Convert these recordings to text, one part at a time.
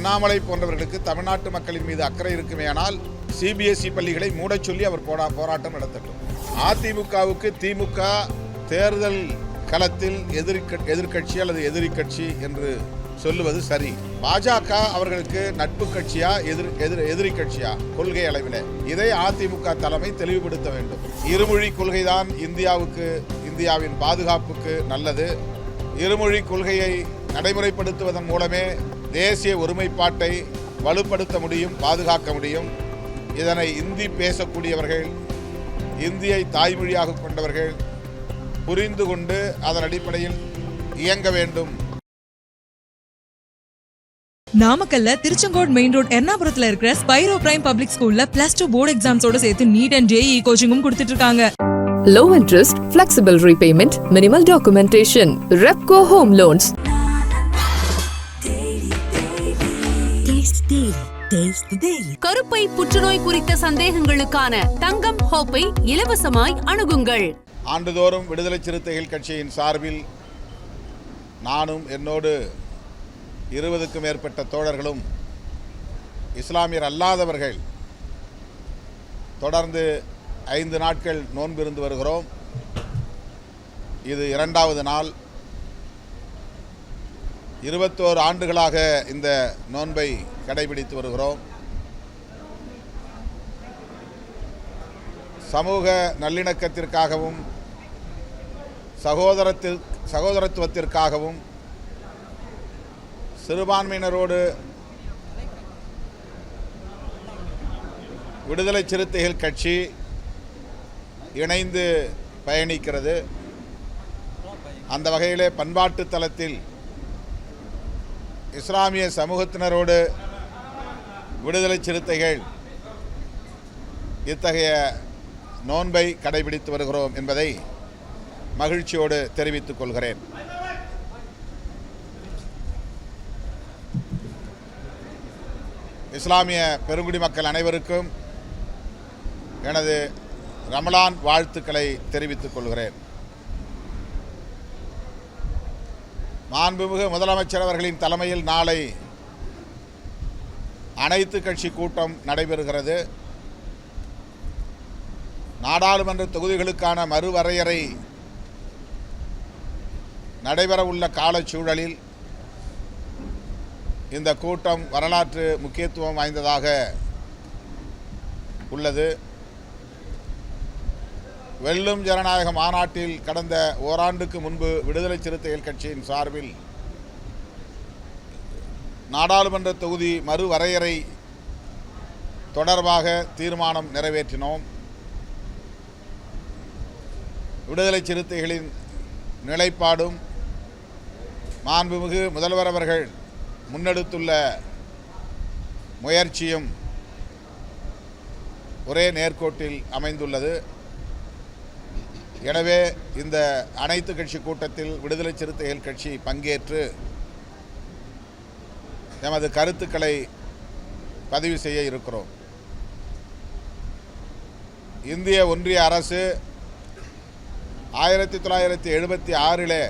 அண்ணாமலை போன்றவர்களுக்கு தமிழ்நாட்டு மக்களின் மீது அக்கறை இருக்குமேயானால் சிபிஎஸ்இ பள்ளிகளை மூடச் சொல்லி அவர் போடா போராட்டம் நடத்தட்டும். அதிமுகவுக்கு திமுக தேர்தல் களத்தில் எதிரி எதிர்க்கட்சி அல்லது எதிரி கட்சி என்று சொல்லுவது சரி. பாஜக அவர்களுக்கு நட்பு கட்சியா எதிர் எதிர் எதிரி கட்சியா கொள்கை அளவில். இதை அதிமுக தலைமை தெளிவுபடுத்த வேண்டும். இருமொழி கொள்கைதான் இந்தியாவுக்கு இந்தியாவின் பாதுகாப்புக்கு நல்லது. இருமொழி கொள்கையை நடைமுறைப்படுத்துவதன் மூலமே தேசிய ஒருமைப்பாட்டை வலுப்படுத்த முடியும் பாதுகாக்க முடியும் இதனை இந்தி பேசக்கூடியவர்கள் இந்தியை தாய்மொழியாக கொண்டவர்கள் புரிந்து கொண்டு அதன் அடிப்படையில் இயங்க வேண்டும் நாமக்கல்ல திருச்செங்கோடு மெயின் ரோட் எர்ணாபுரத்துல இருக்கிற ஸ்பைரோ பிரைம் பப்ளிக் ஸ்கூல்ல பிளஸ் டூ போர்டு எக்ஸாம்ஸோட சேர்த்து நீட் அண்ட் ஜேஇ கோச்சிங்கும் கொடுத்துட்டு இருக்காங்க Low interest, flexible repayment, minimal documentation. Repco Home கருப்பை புற்றுநோய் குறித்த சந்தேகங்களுக்கான தங்கம் ஹோப்பை இலவசமாய் அணுகுங்கள். ஆண்டுதோறும் விடுதலை சிறுத்தைகள் கட்சியின் சார்பில் நானும் என்னோடு இருபதுக்கும் மேற்பட்ட தோழர்களும் இஸ்லாமியர் அல்லாதவர்கள் தொடர்ந்து ஐந்து நாட்கள் நோன்பிருந்து வருகிறோம். இது இரண்டாவது நாள். இருபத்தோரு ஆண்டுகளாக இந்த நோன்பை கடைபிடித்து வருகிறோம். சமூக நல்லிணக்கத்திற்காகவும் சகோதரத்தில் சகோதரத்துவத்திற்காகவும் சிறுபான்மையினரோடு விடுதலை சிறுத்தைகள் கட்சி இணைந்து பயணிக்கிறது. அந்த வகையிலே பண்பாட்டு தளத்தில் இஸ்லாமிய சமூகத்தினரோடு விடுதலை சிறுத்தைகள் இத்தகைய நோன்பை கடைபிடித்து வருகிறோம் என்பதை மகிழ்ச்சியோடு தெரிவித்துக் கொள்கிறேன். இஸ்லாமிய பெருங்குடி மக்கள் அனைவருக்கும் எனது ரமலான் வாழ்த்துக்களை தெரிவித்துக் கொள்கிறேன். மாண்புமிகு முதலமைச்சர் அவர்களின் தலைமையில் நாளை அனைத்து கட்சி கூட்டம் நடைபெறுகிறது. நாடாளுமன்ற தொகுதிகளுக்கான மறுவரையறை நடைபெறவுள்ள காலச்சூழலில் இந்த கூட்டம் வரலாற்று முக்கியத்துவம் வாய்ந்ததாக உள்ளது. வெல்லும் ஜனநாயக மாநாட்டில் கடந்த ஓராண்டுக்கு முன்பு விடுதலை சிறுத்தைகள் கட்சியின் சார்பில் நாடாளுமன்ற தொகுதி மறுவரையறை தொடர்பாக தீர்மானம் நிறைவேற்றினோம். விடுதலை சிறுத்தைகளின் நிலைப்பாடும் மாண்புமிகு முதல்வர் அவர்கள் முன்னெடுத்துள்ள முயற்சியும் ஒரே நேர்கோட்டில் அமைந்துள்ளது. எனவே இந்த அனைத்து கட்சி கூட்டத்தில் விடுதலை சிறுத்தைகள் கட்சி பங்கேற்று எமது கருத்துக்களை பதிவு செய்ய இருக்கிறோம். இந்திய ஒன்றிய அரசு ஆயிரத்தி தொள்ளாயிரத்தி எழுபத்தி ஆறிலே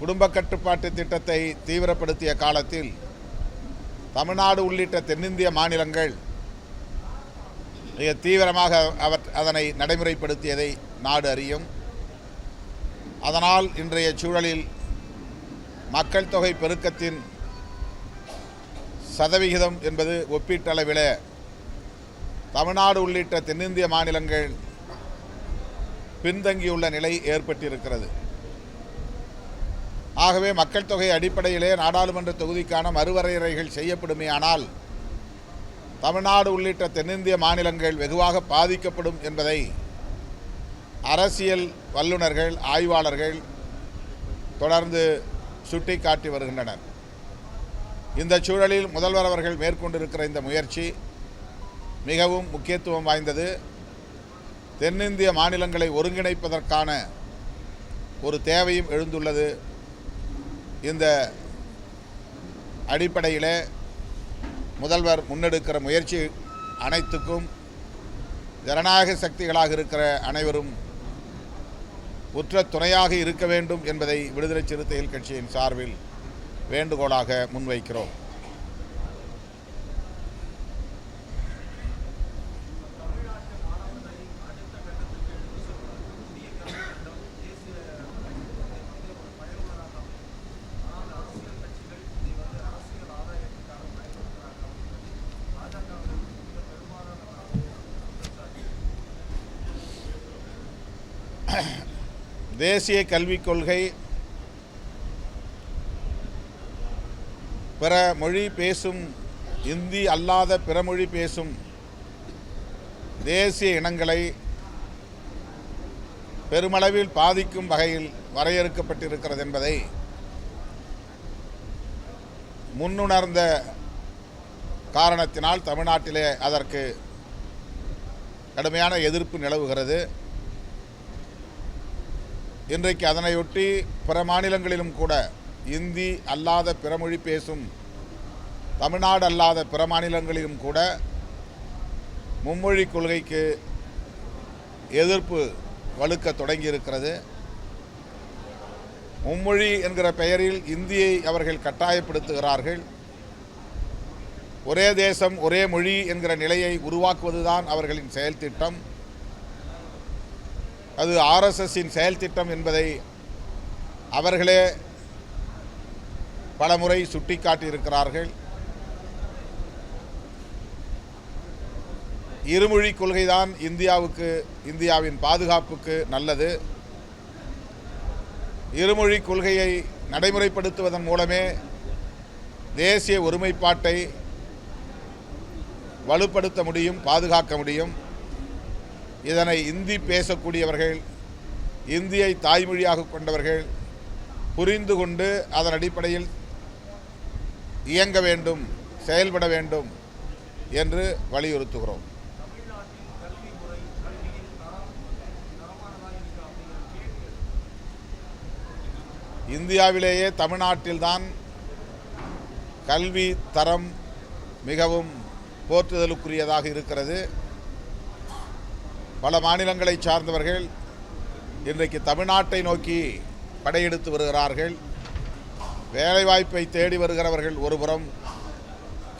குடும்ப கட்டுப்பாட்டு திட்டத்தை தீவிரப்படுத்திய காலத்தில் தமிழ்நாடு உள்ளிட்ட தென்னிந்திய மாநிலங்கள் மிக தீவிரமாக அவர் அதனை நடைமுறைப்படுத்தியதை நாடு அறியும். அதனால் இன்றைய சூழலில் மக்கள் தொகை பெருக்கத்தின் சதவிகிதம் என்பது ஒப்பீட்டளவில் தமிழ்நாடு உள்ளிட்ட தென்னிந்திய மாநிலங்கள் பின்தங்கியுள்ள நிலை ஏற்பட்டிருக்கிறது. ஆகவே மக்கள் தொகை அடிப்படையிலே நாடாளுமன்ற தொகுதிக்கான மறுவரையறைகள் செய்யப்படுமேயானால் தமிழ்நாடு உள்ளிட்ட தென்னிந்திய மாநிலங்கள் வெகுவாக பாதிக்கப்படும் என்பதை அரசியல் வல்லுநர்கள் ஆய்வாளர்கள் தொடர்ந்து சுட்டிக்காட்டி வருகின்றனர். இந்த சூழலில் முதல்வர் அவர்கள் மேற்கொண்டிருக்கிற இந்த முயற்சி மிகவும் முக்கியத்துவம் வாய்ந்தது. தென்னிந்திய மாநிலங்களை ஒருங்கிணைப்பதற்கான ஒரு தேவையும் எழுந்துள்ளது. இந்த அடிப்படையிலே முதல்வர் முன்னெடுக்கிற முயற்சி அனைத்துக்கும் ஜனநாயக சக்திகளாக இருக்கிற அனைவரும் உற்ற துணையாக இருக்க வேண்டும் என்பதை விடுதலை சிறுத்தைகள் கட்சியின் சார்பில் வேண்டுகோளாக முன்வைக்கிறோம். தேசிய கல்விக் கொள்கை பிற மொழி பேசும் இந்தி அல்லாத பிற மொழி பேசும் தேசிய இனங்களை பெருமளவில் பாதிக்கும் வகையில் வரையறுக்கப்பட்டிருக்கிறது என்பதை முன்னுணர்ந்த காரணத்தினால் தமிழ்நாட்டிலே அதற்கு கடுமையான எதிர்ப்பு நிலவுகிறது. இன்றைக்கு அதனையொட்டி பிற மாநிலங்களிலும் கூட இந்தி அல்லாத பிறமொழி பேசும் தமிழ்நாடு அல்லாத பிற மாநிலங்களிலும் கூட மும்மொழி கொள்கைக்கு எதிர்ப்பு வலுக்க தொடங்கியிருக்கிறது. மும்மொழி என்கிற பெயரில் இந்தியை அவர்கள் கட்டாயப்படுத்துகிறார்கள். ஒரே தேசம் ஒரே மொழி என்கிற நிலையை உருவாக்குவதுதான் அவர்களின் செயல்திட்டம். அது ஆர்எஸ்எஸின் செயல்திட்டம் என்பதை அவர்களே பலமுறை சுட்டிக்காட்டியிருக்கிறார்கள். இருமொழி கொள்கைதான் இந்தியாவுக்கு இந்தியாவின் பாதுகாப்புக்கு நல்லது. இருமொழி கொள்கையை நடைமுறைப்படுத்துவதன் மூலமே தேசிய ஒருமைப்பாட்டை வலுப்படுத்த முடியும் பாதுகாக்க முடியும். இதனை இந்தி பேசக்கூடியவர்கள் இந்தியை தாய்மொழியாக கொண்டவர்கள் புரிந்து கொண்டு அதன் அடிப்படையில் இயங்க வேண்டும் செயல்பட வேண்டும் என்று வலியுறுத்துகிறோம். இந்தியாவிலேயே தமிழ்நாட்டில்தான் கல்வி தரம் மிகவும் போற்றுதலுக்குரியதாக இருக்கிறது. பல மாநிலங்களை சார்ந்தவர்கள் இன்றைக்கு தமிழ்நாட்டை நோக்கி படையெடுத்து வருகிறார்கள். வேலைவாய்ப்பை தேடி வருகிறவர்கள் ஒரு புறம்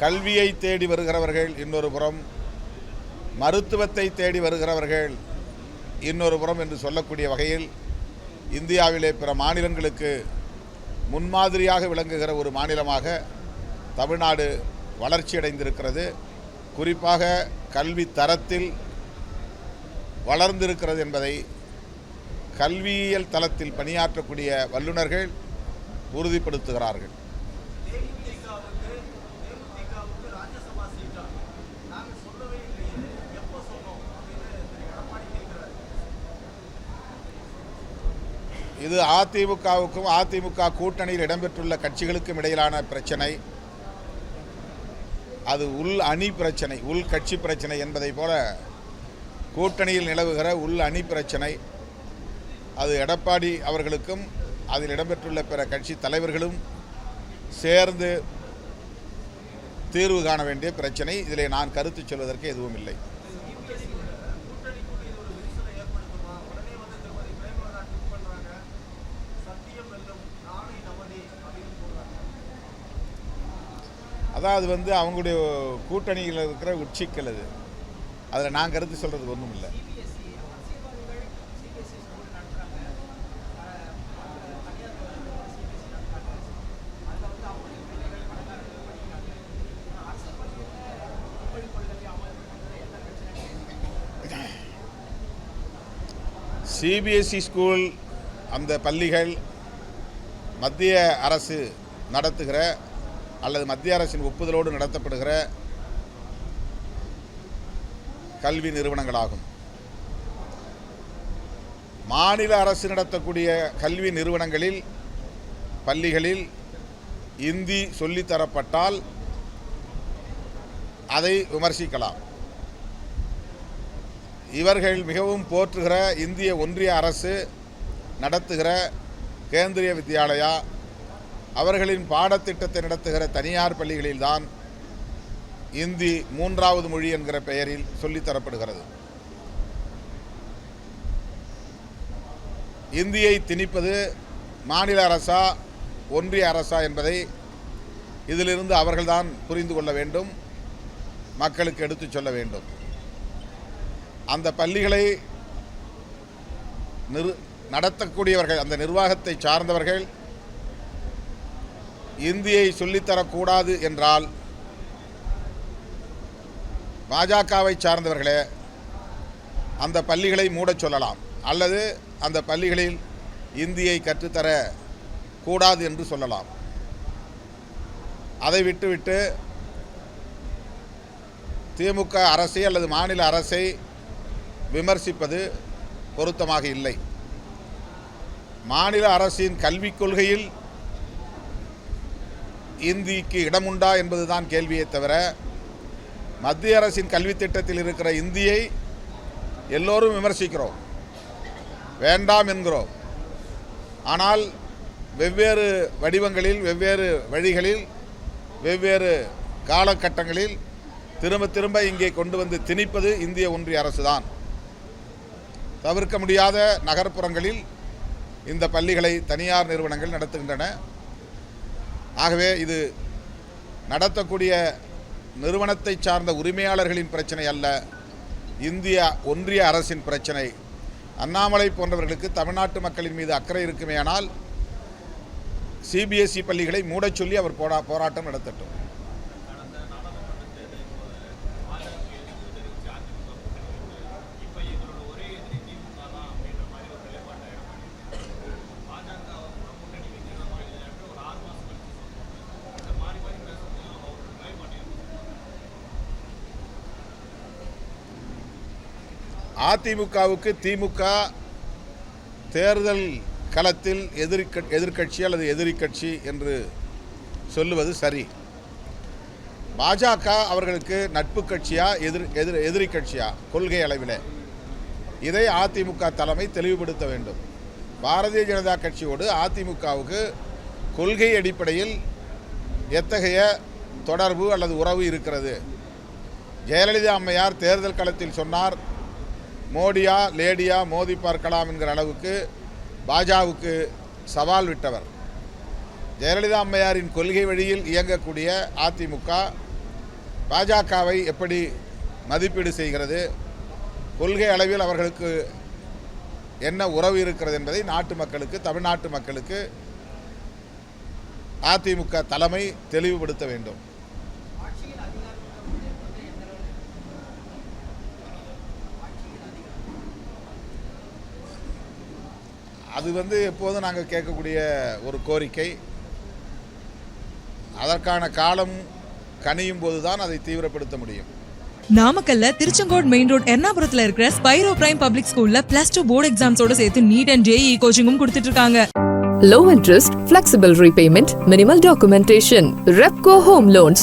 கல்வியை தேடி வருகிறவர்கள் இன்னொரு புறம் மருத்துவத்தை தேடி வருகிறவர்கள் இன்னொரு புறம் என்று சொல்லக்கூடிய வகையில் இந்தியாவிலே பிற மாநிலங்களுக்கு முன்மாதிரியாக விளங்குகிற ஒரு மாநிலமாக தமிழ்நாடு வளர்ச்சியடைந்திருக்கிறது குறிப்பாக கல்வி தரத்தில் வளர்ந்திருக்கிறது என்பதை கல்வியியல் தளத்தில் பணியாற்றக்கூடிய வல்லுநர்கள் உறுதிப்படுத்துகிறார்கள். இது அதிமுகவுக்கும் அதிமுக கூட்டணியில் இடம்பெற்றுள்ள கட்சிகளுக்கும் இடையிலான பிரச்சனை. அது உள் அணி பிரச்சனை உள் கட்சி பிரச்சனை என்பதை போல கூட்டணியில் நிலவுகிற உள் அணி பிரச்சனை. அது எடப்பாடி அவர்களுக்கும் அதில் இடம்பெற்றுள்ள பிற கட்சி தலைவர்களும் சேர்ந்து தீர்வு காண வேண்டிய பிரச்சனை. இதில் நான் கருத்து சொல்வதற்கு எதுவும் இல்லை. அதாவது வந்து அவங்களுடைய கூட்டணியில் இருக்கிற உச்சிக்கல் அது. அதில் நான் கருத்து சொல்கிறது ஒன்றும் இல்லை சிபிஎஸ்சி ஸ்கூல் அந்த பள்ளிகள் மத்திய அரசு நடத்துகிற அல்லது மத்திய அரசின் ஒப்புதலோடு நடத்தப்படுகிற கல்வி நிறுவனங்களாகும். மாநில அரசு நடத்தக்கூடிய கல்வி நிறுவனங்களில் பள்ளிகளில் இந்தி சொல்லித்தரப்பட்டால் அதை விமர்சிக்கலாம். இவர்கள் மிகவும் போற்றுகிற இந்திய ஒன்றிய அரசு நடத்துகிற கேந்திரிய வித்யாலயா அவர்களின் பாடத்திட்டத்தை நடத்துகிற தனியார் பள்ளிகளில்தான் இந்தி மூன்றாவது மொழி என்கிற பெயரில் சொல்லித்தரப்படுகிறது இந்தியை திணிப்பது மாநில அரசா ஒன்றிய அரசா என்பதை இதிலிருந்து அவர்கள்தான் புரிந்து கொள்ள வேண்டும் மக்களுக்கு எடுத்துச் சொல்ல வேண்டும். அந்த பள்ளிகளை நிறு நடத்தக்கூடியவர்கள் அந்த நிர்வாகத்தை சார்ந்தவர்கள் இந்தியை சொல்லித்தரக்கூடாது என்றால் பாஜகவை சார்ந்தவர்களே அந்த பள்ளிகளை மூடச் சொல்லலாம். அல்லது அந்த பள்ளிகளில் இந்தியை கற்றுத்தர கூடாது என்று சொல்லலாம். அதை விட்டுவிட்டு திமுக அரசை அல்லது மாநில அரசை விமர்சிப்பது பொருத்தமாக இல்லை. மாநில அரசின் கல்விக் கொள்கையில் இந்திக்கு இடமுண்டா என்பதுதான் கேள்வியை தவிர மத்திய அரசின் கல்வித் திட்டத்தில் இருக்கிற இந்தியை எல்லோரும் விமர்சிக்கிறோம். வேண்டாம் என்கிறோம். ஆனால் வெவ்வேறு வடிவங்களில் வெவ்வேறு வழிகளில் வெவ்வேறு காலகட்டங்களில் திரும்ப திரும்ப இங்கே கொண்டு வந்து திணிப்பது இந்திய ஒன்றிய அரசுதான். தவிர்க்க முடியாத நகர்ப்புறங்களில் இந்த பள்ளிகளை தனியார் நிறுவனங்கள் நடத்துகின்றன. ஆகவே இது நடத்தக்கூடிய நிறுவனத்தை சார்ந்த உரிமையாளர்களின் பிரச்சனை அல்ல இந்திய ஒன்றிய அரசின் பிரச்சனை. அண்ணாமலை போன்றவர்களுக்கு தமிழ்நாட்டு மக்களின் மீது அக்கறை இருக்குமேயானால் சிபிஎஸ்இ பள்ளிகளை மூடச் சொல்லி அவர் போரா போராட்டம் நடத்தட்டும். அதிமுகவுக்கு திமுக தேர்தல் களத்தில் எதிர்க எதிர்க்கட்சி அல்லது எதிரி கட்சி என்று சொல்லுவது சரி. பாஜக அவர்களுக்கு நட்பு கட்சியா எதிர் எதிர் எதிரி கட்சியா? கொள்கை அளவில். இதை அதிமுக தலைமை தெளிவுபடுத்த வேண்டும். பாரதிய ஜனதா கட்சியோடு அதிமுகவுக்கு கொள்கை அடிப்படையில் எத்தகைய தொடர்பு அல்லது உறவு இருக்கிறது? ஜெயலலிதா அம்மையார் தேர்தல் களத்தில் சொன்னார் மோடியா லேடியா மோதி பார்க்கலாம் என்கிற அளவுக்கு பாஜகவுக்கு சவால் விட்டவர். ஜெயலலிதா அம்மையாரின் கொள்கை வழியில் இயங்கக்கூடிய அதிமுக பாஜகவை எப்படி மதிப்பீடு செய்கிறது கொள்கை அளவில் அவர்களுக்கு என்ன உறவு இருக்கிறது என்பதை நாட்டு மக்களுக்கு தமிழ்நாட்டு மக்களுக்கு அதிமுக தலைமை தெளிவுபடுத்த வேண்டும். அது வந்து எப்போதும் நாங்கள் கேட்கக்கூடிய ஒரு கோரிக்கை அதற்கான காலம் கனியும் போது தான் அதை தீவிரப்படுத்த முடியும் நாமக்கல்ல திருச்செங்கோடு மெயின் ரோட் எர்ணாபுரத்துல இருக்கிற ஸ்பைரோ பிரைம் பப்ளிக் ஸ்கூல்ல பிளஸ் டூ போர்டு எக்ஸாம்ஸோட சேர்த்து நீட் அண்ட் ஜேஇ கோச்சிங்கும் கொடுத்துட்டு இருக்காங்க Low interest, flexible repayment, minimal documentation. Repco Home Loans.